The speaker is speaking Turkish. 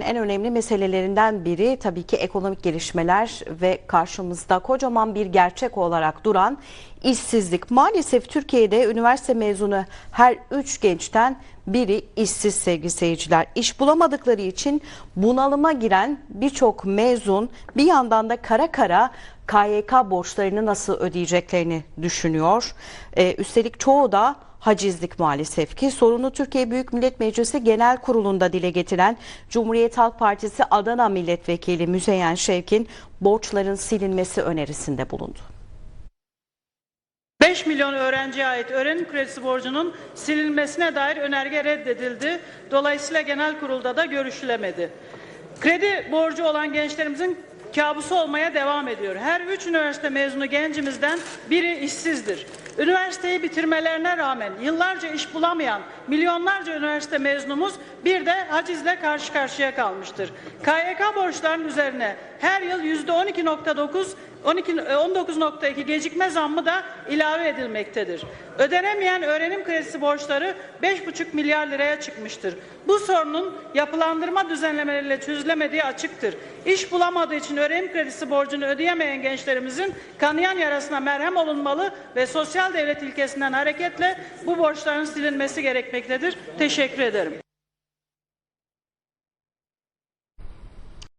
En önemli meselelerinden biri tabii ki ekonomik gelişmeler ve karşımızda kocaman bir gerçek olarak duran işsizlik. Maalesef Türkiye'de üniversite mezunu her üç gençten biri işsiz sevgili seyirciler. İş bulamadıkları için bunalıma giren birçok mezun bir yandan da kara kara KYK borçlarını nasıl ödeyeceklerini düşünüyor. Ee, üstelik çoğu da hacizlik maalesef ki. Sorunu Türkiye Büyük Millet Meclisi Genel Kurulu'nda dile getiren Cumhuriyet Halk Partisi Adana Milletvekili Müzeyyen Şevkin borçların silinmesi önerisinde bulundu. 5 milyon öğrenciye ait öğrenim kredisi borcunun silinmesine dair önerge reddedildi. Dolayısıyla genel kurulda da görüşülemedi. Kredi borcu olan gençlerimizin kabusu olmaya devam ediyor. Her üç üniversite mezunu gencimizden biri işsizdir. Üniversiteyi bitirmelerine rağmen yıllarca iş bulamayan milyonlarca üniversite mezunumuz bir de hacizle karşı karşıya kalmıştır. KYK borçlarının üzerine her yıl yüzde 12.9 12 19.2 gecikme zammı da ilave edilmektedir. Ödenemeyen öğrenim kredisi borçları 5,5 milyar liraya çıkmıştır. Bu sorunun yapılandırma düzenlemeleriyle çözülemediği açıktır. İş bulamadığı için öğrenim kredisi borcunu ödeyemeyen gençlerimizin kanayan yarasına merhem olunmalı ve sosyal devlet ilkesinden hareketle bu borçların silinmesi gerekmektedir. Teşekkür ederim.